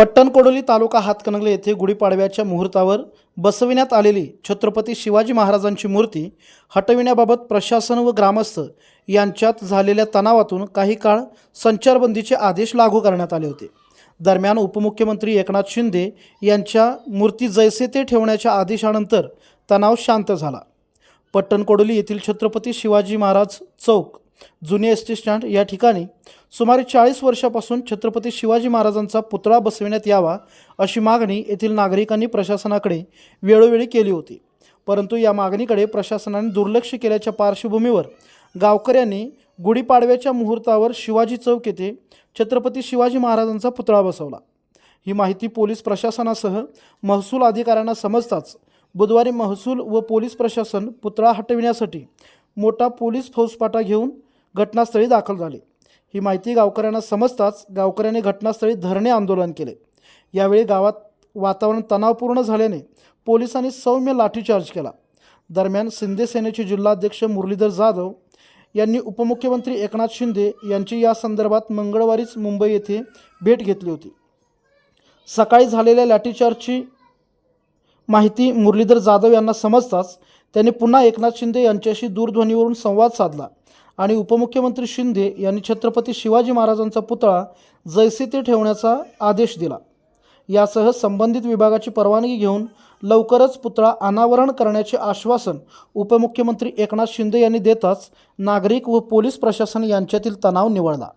पट्टणकोडोली तालुका हातकणंगले येथे गुढीपाडव्याच्या मुहूर्तावर बसविण्यात आलेली छत्रपती शिवाजी महाराजांची मूर्ती हटविण्याबाबत प्रशासन व ग्रामस्थ यांच्यात झालेल्या तणावातून काही काळ संचारबंदीचे आदेश लागू करण्यात आले होते. दरम्यान उपमुख्यमंत्री एकनाथ शिंदे यांच्या मूर्ती जैसे ते ठेवण्याच्या आदेशानंतर तणाव शांत झाला. पट्टणकोडोली येथील छत्रपती शिवाजी महाराज चौक जुने एस टी स्टँड या ठिकाणी सुमारे चाळीस वर्षापासून छत्रपती शिवाजी महाराजांचा पुतळा बसविण्यात यावा अशी मागणी येथील नागरिकांनी प्रशासनाकडे वेळोवेळी केली होती. परंतु या मागणीकडे प्रशासनाने दुर्लक्ष केल्याच्या पार्श्वभूमीवर गावकऱ्यांनी गुढीपाडव्याच्या मुहूर्तावर शिवाजी चौक येथे छत्रपती शिवाजी महाराजांचा पुतळा बसवला. ही माहिती पोलीस प्रशासनासह महसूल अधिकाऱ्यांना समजताच बुधवारी महसूल व पोलीस प्रशासन पुतळा हटविण्यासाठी मोठा पोलीस फौजपाटा घेऊन घटनास्थळी दाखल झाले. ही माहिती गावकऱ्यांना समजताच गावकऱ्यांनी घटनास्थळी धरणे आंदोलन केले. यावेळी गावात वातावरण तणावपूर्ण झाल्याने पोलिसांनी सौम्य लाठीचार्ज केला. दरम्यान शिंदे सेनेचे जिल्हाध्यक्ष मुरलीधर जाधव यांनी उपमुख्यमंत्री एकनाथ शिंदे यांची या संदर्भात मंगळवारीच मुंबई येथे भेट घेतली होती. सकाळी झालेल्या लाठीचार्जची माहिती मुरलीधर जाधव यांना समजताच त्यांनी पुन्हा एकनाथ शिंदे यांच्याशी दूरध्वनीवरून संवाद साधला. आणि उपमुख्यमंत्री शिंदे यांनी छत्रपती शिवाजी महाराजांचा पुतळा जैसे ते ठेवण्याचा आदेश दिला. यासह संबंधित विभागाची परवानगी घेऊन लवकरच पुतळा अनावरण करण्याचे आश्वासन उपमुख्यमंत्री एकनाथ शिंदे यांनी देताच नागरिक व पोलीस प्रशासन यांच्यातील तणाव निवळला.